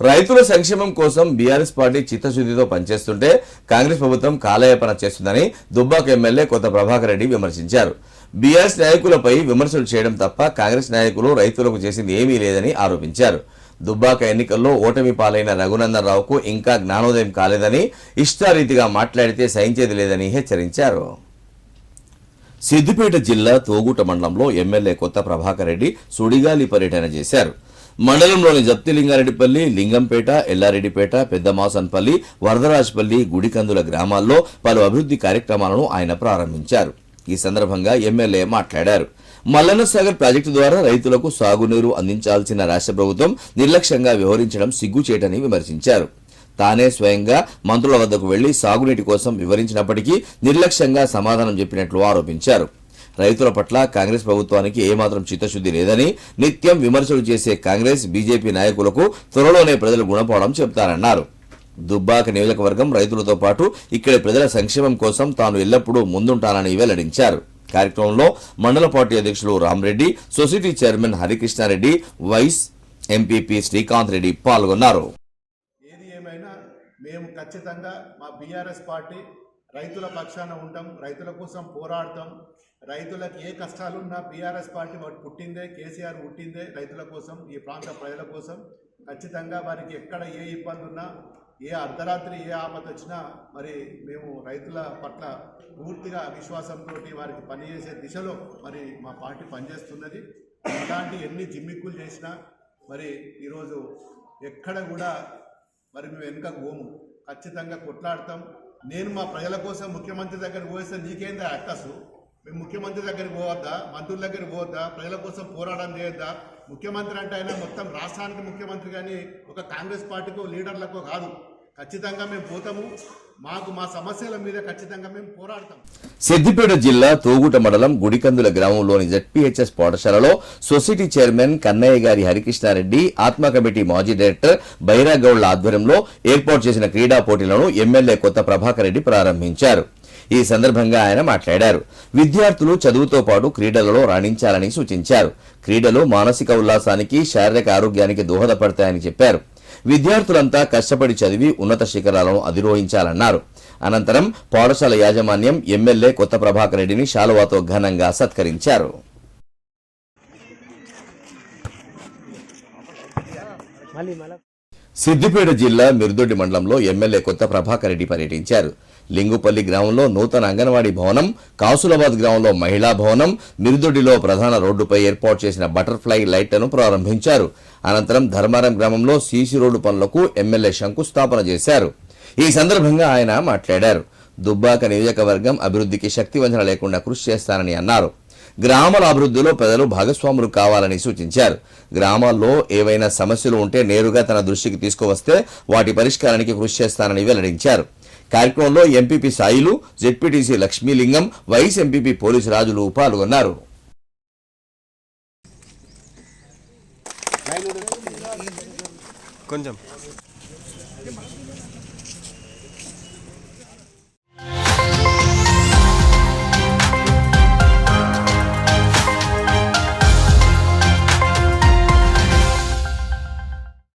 రైతుల సంక్షేమం కోసం బీఆర్ఎస్ పార్టీ చిత్తశుద్ధితో పనిచేస్తుంటే కాంగ్రెస్ ప్రభుత్వం కాలయాపన చేస్తుందని దుబ్బాక ఎమ్మెల్యే కొత్త ప్రభాకర్ రెడ్డి విమర్శించారు. బీఆర్ఎస్ నాయకులపై విమర్శలు చేయడం తప్ప కాంగ్రెస్ నాయకులు రైతులకు చేసింది ఏమీ లేదని ఆరోపించారు. దుబ్బాక ఎన్నికల్లో ఓటమి పాలైన రఘునందన్ రావుకు ఇంకా జ్ఞానోదయం కాలేదని ఇష్టారీతిగా మాట్లాడితే సహించేది లేదని హెచ్చరించారు. సిద్దిపేట జిల్లా తోగుట మండలంలో ఎమ్మెల్యే కొత్త ప్రభాకర్ రెడ్డి సుడిగాలి పర్యటన చేశారు. మండలంలోని జప్తిలింగారెడ్డిపల్లి లింగంపేట ఎల్లారెడ్డిపేట పెద్దమాసన్పల్లి వరదరాజపల్లి గుడికందుల గ్రామాల్లో పలు అభివృద్ధి కార్యక్రమాలను ఆయన ప్రారంభించారు. ఈ సందర్భంగా ఎమ్మెల్యే మాట్లాడారు. మల్లన్న సాగర్ ప్రాజెక్టు ద్వారా రైతులకు సాగునీరు అందించాల్సిన రాష్ట్ర ప్రభుత్వం నిర్లక్ష్యంగా వ్యవహరించడం సిగ్గుచేటని విమర్శించారు. తానే స్వయంగా మంత్రుల వద్దకు వెళ్ళి సాగునీటి కోసం వివరించినప్పటికీ నిర్లక్ష్యంగా సమాధానం చెప్పినట్లు ఆరోపించారు. రైతుల పట్ల కాంగ్రెస్ ప్రభుత్వానికి ఏమాత్రం చిత్తశుద్ధి లేదని నిత్యం విమర్శలు చేసే కాంగ్రెస్ బీజేపీ నాయకులకు త్వరలోనే ప్రజలు గుణపడడం చెబుతారన్నారు. దుబ్బాక నియోజకవర్గం రైతులతో పాటు ఇక్కడి ప్రజల సంక్షేమం కోసం తాను ఎల్లప్పుడూ ముందుంటానని వెల్లడించారు. కార్యక్రమంలో మండల పార్టీ అధ్యక్షులు Ramareddy society chairman Harikrishnareddy vice MPP Srikanth Reddy పాల్గొన్నారు. ఏది ఏమైనా మేము ఖచ్చితంగా మా బీఆర్ఎస్ పార్టీ రైతుల పక్షాన ఉంటాం రైతుల కోసం పోరాడతాం. రైతులకు ఏ కష్టాలున్నా బీఆర్ఎస్ పార్టీ వాటి పుట్టిందే కేసీఆర్ పుట్టిందే రైతుల కోసం ఈ ప్రాంత ప్రజల కోసం. ఖచ్చితంగా వారికి ఎక్కడ ఏ ఇబ్బంది ఉన్నా ఏ అర్ధరాత్రి ఏ ఆపద వచ్చినా మరి మేము రైతుల పట్ల పూర్తిగా విశ్వాసంతో వారికి పనిచేసే దిశలో మరి మా పార్టీ పనిచేస్తున్నది. ఇలాంటి ఎన్ని జిమ్మిక్కులు చేసినా మరి ఈరోజు ఎక్కడ కూడా మరి మేము వెనుకకు పోము. ఖచ్చితంగా కొట్లాడతాం. నేను మా ప్రజల కోసం ముఖ్యమంత్రి దగ్గరికి పోయిస్తే నీకేందా అక్కసు మేము ముఖ్యమంత్రి దగ్గరికి పోవద్దా? మంత్రుల దగ్గరికి పోవద్దా? ప్రజల కోసం పోరాటం చేయొద్దా? ముఖ్యమంత్రి అంటే ఆయన మొత్తం రాష్ట్రానికి ముఖ్యమంత్రి కానీ ఒక కాంగ్రెస్ పార్టీకో లీడర్లకో కాదు. ఖచ్చితంగా మేము పోతాము. మాకు మా సమస్యల మీద ఖచ్చితంగా మేము పోరాడతాం సిద్దిపేట జిల్లా తోగుట మండలం గుడికందుల గ్రామంలోని జడ్పీహెచ్ఎస్ పాఠశాలలో సొసైటీ చైర్మన్ కన్నయ్య గారి హరికృష్ణారెడ్డి ఆత్మ కమిటీ మాజీ డైరెక్టర్ బైరాగౌడ్ల ఆధ్వర్యంలో ఏర్పాటు చేసిన క్రీడా పోటీలను ఎమ్మెల్యే కొత్త ప్రభాకర్ రెడ్డి ప్రారంభించారు. ఈ సందర్భంగా ఆయన మాట్లాడారు. విద్యార్థులు చదువుతో పాటు క్రీడలలో రాణించాలని సూచించారు. క్రీడలు మానసిక ఉల్లాసానికి శారీరక ఆరోగ్యానికి దోహదపడతాయని చెప్పారు. విద్యార్థులంతా కష్టపడి చదివి ఉన్నత శిఖరాలను అధిరోహించాలన్నారు. అనంతరం పాఠశాల యాజమాన్యం ఎమ్మెల్యే కొత్త ప్రభాకర్ రెడ్డిని శాలువాతో ఘనంగా సత్కరించారు. సిద్దిపేట జిల్లా మిర్దొడ్డి మండలంలో ఎమ్మెల్యే కొత్త ప్రభాకర్ రెడ్డి పర్యటించారు. లింగుపల్లి గ్రామంలో నూతన అంగన్వాడీ భవనం కాసులాబాద్ గ్రామంలో మహిళా భవనం మిర్దొడ్డిలో ప్రధాన రోడ్డుపై ఏర్పాటు చేసిన బటర్ఫ్లై లైట్లను ప్రారంభించారు. అనంతరం ధర్మారం గ్రామంలో సీసీ రోడ్డు పనులకు ఎమ్మెల్యే శంకుస్థాపన చేశారు. ఈ సందర్భంగా ఆయన మాట్లాడారు. దుబ్బాక నియోజకవర్గం అభివృద్ధికి శక్తివంచన లేకుండా కృషి చేస్తానని అన్నారు. గ్రామాల అభివృద్ధిలో ప్రజలు భాగస్వాములు కావాలని సూచించారు. గ్రామాల్లో ఏవైనా సమస్యలు ఉంటే నేరుగా తన దృష్టికి తీసుకువస్తే వాటి పరిష్కారానికి కృషి చేస్తానని వెల్లడించారు. కార్యక్రమంలో MPP Sailu ZPTC Lakshmilingam vice MPP police రాజులు పాల్గొన్నారు. కొంచెం.